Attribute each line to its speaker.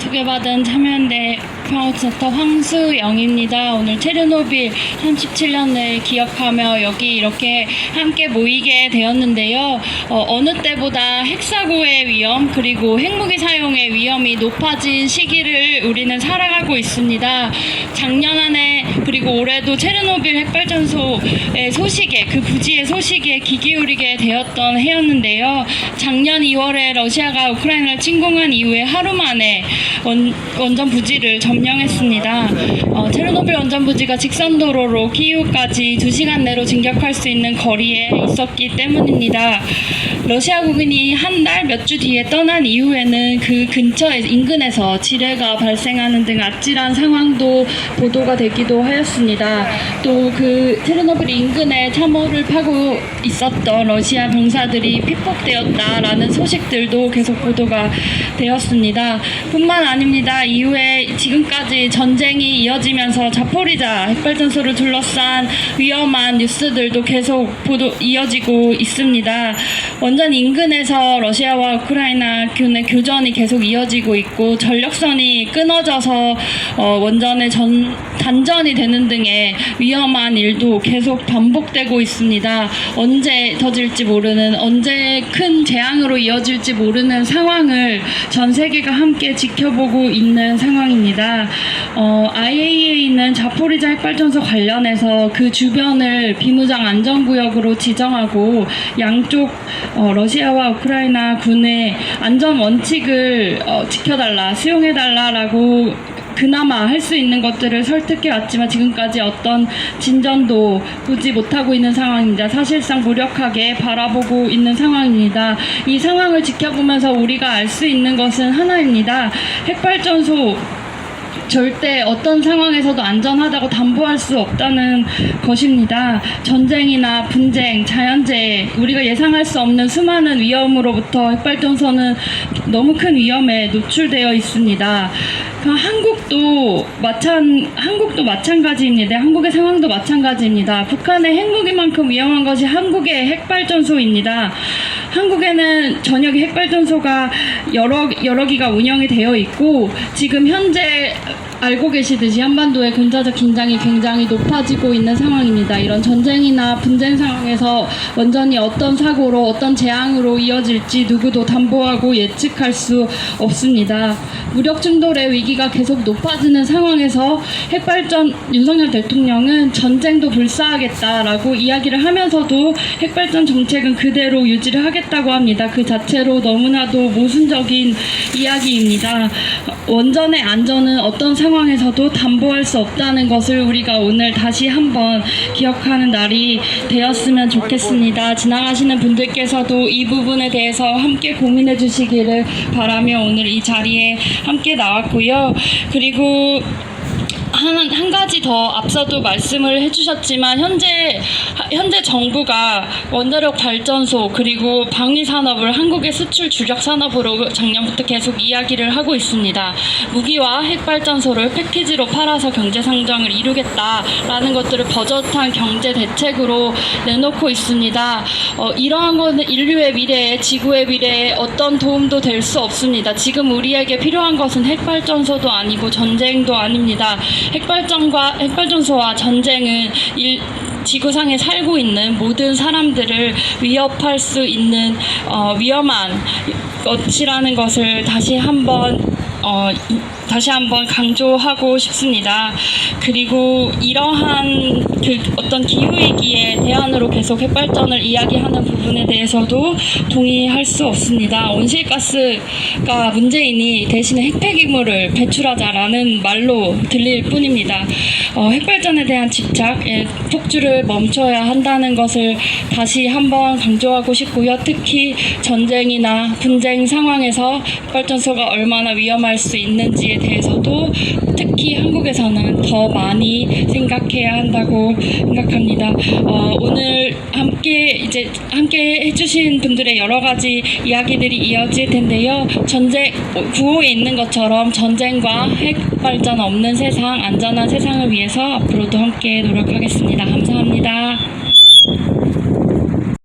Speaker 1: 소개받은 참여연대 평화센터 황수영입니다. 오늘 체르노빌 37년을 기억하며 여기 이렇게 함께 모이게 되었는데요. 어, 느 때보다 핵사고의 위험 그리고 핵무기 사용의 위험이 높아진 시기를 우리는 살아가고 있습니다. 작년 한해 그리고 올해도 체르노빌 핵발전소의 소식에 그 부지의 소식에 귀 기울이게 되었던 해였는데요. 작년 2월에 러시아가 우크라이나를 침공한 이후에 하루 만에 원, 원전 부지를 점 령했습니다. 어, 체르노빌 원전 부지가 직선 도로로 키이우까지 2시간 내로 진격할 수 있는 거리에 있었기 때문입니다. 러시아 국민이 한 달 몇 주 뒤에 떠난 이후에는 그 근처에 인근에서 지뢰가 발생하는 등 아찔한 상황도 보도가 되기도 하였습니다. 또 그 체르노빌 인근에 참호를 파고 있었던 러시아 병사들이 피폭되었다라는 소식들도 계속 보도가 되었습니다. 뿐만 아닙니다. 이후에 지금 까지 전쟁이 이어지면서 자포리자 핵발전소를 둘러싼 위험한 뉴스들도 계속 보도 이어지고 있습니다. 원전 인근에서 러시아와 우크라이나 군의 교전이 계속 이어지고 있고 전력선이 끊어져서 어, 원전의 전 단전이 되는 등의 위험한 일도 계속 반복되고 있습니다. 언제 터질지 모르는 언제 큰 재앙으로 이어질지 모르는 상황을 전 세계가 함께 지켜보고 있는 상황입니다. 어, IAEA는 자포리자 핵발전소 관련해서 그 주변을 비무장 안전구역으로 지정하고 양쪽 어, 러시아와 우크라이나 군의 안전 원칙을 어, 지켜달라, 수용해달라라고 그나마 할 수 있는 것들을 설득해 왔지만 지금까지 어떤 진전도 보지 못하고 있는 상황입니다. 사실상 무력하게 바라보고 있는 상황입니다. 이 상황을 지켜보면서 우리가 알 수 있는 것은 하나입니다. 핵발전소 절대 어떤 상황에서도 안전하다고 담보할 수 없다는 것입니다. 전쟁이나 분쟁, 자연재해, 우리가 예상할 수 없는 수많은 위험으로부터 핵발전소는 너무 큰 위험에 노출되어 있습니다. 그 한국도 마찬 한국도 마찬가지입니다. 한국의 상황도 마찬가지입니다. 북한의 핵무기만큼 위험한 것이 한국의 핵발전소입니다. 한국에는 전역의 핵발전소가 여러 여러 기가 운영이 되어 있고 지금 현재 알고 계시듯이 한반도의 군사적 긴장이 굉장히 높아지고 있는 상황입니다. 이런 전쟁이나 분쟁 상황에서 원전이 어떤 사고로 어떤 재앙으로 이어질지 누구도 담보하고 예측할 수 없습니다. 무력 충돌의 위기가 계속 높아지는 상황에서 핵발전 윤석열 대통령은 전쟁도 불사하겠다라고 이야기를 하면서도 핵발전 정책은 그대로 유지를 하겠다고 합니다. 그 자체로 너무나도 모순적인 이야기입니다. 원전의 안전은 어떤 상황 에서도 담보할 수 없다는 것을 우리가 오늘 다시 한번 기억하는 날이 되었으면 좋겠습니다. 지나가시는 분들께서도 이 부분에 대해서 함께 고민해 주시기를 바라며 오늘 이 자리에 함께 나왔고요. 그리고 한, 한 가지 더 앞서도 말씀을 해주셨지만 현재 현재 정부가 원자력 발전소 그리고 방위 산업을 한국의 수출 주력 산업으로 작년부터 계속 이야기를 하고 있습니다. 무기와 핵 발전소를 패키지로 팔아서 경제 성장을 이루겠다라는 것들을 버젓한 경제 대책으로 내놓고 있습니다. 어, 이러한 것은 인류의 미래에 지구의 미래에 어떤 도움도 될 수 없습니다. 지금 우리에게 필요한 것은 핵 발전소도 아니고 전쟁도 아닙니다. 핵발전과 핵발전소와 전쟁은 일, 지구상에 살고 있는 모든 사람들을 위협할 수 있는 어, 위험한 것이라는 것을 다시 한번 어, 이- 다시 한번 강조하고 싶습니다. 그리고 이러한 그 어떤 기후위기에 대안으로 계속 핵발전을 이야기하는 부분에 대해서도 동의할 수 없습니다. 온실가스가 문제이니 대신에 핵폐기물을 배출하자라는 말로 들릴 뿐입니다. 어, 핵발전에 대한 집착, 예, 폭주를 멈춰야 한다는 것을 다시 한번 강조하고 싶고요. 특히 전쟁이나 분쟁 상황에서 핵발전소가 얼마나 위험 할 수 있는지에 대해서도 특히 한국에서는 더 많이 생각해야 한다고 생각합니다. 어, 오늘 함께 이제 함께 해주신 분들의 여러 가지 이야기들이 이어질 텐데요. 전쟁 구호에 있는 것처럼 전쟁과 핵 발전 없는 세상, 안전한 세상을 위해서 앞으로도 함께 노력하겠습니다. 감사합니다.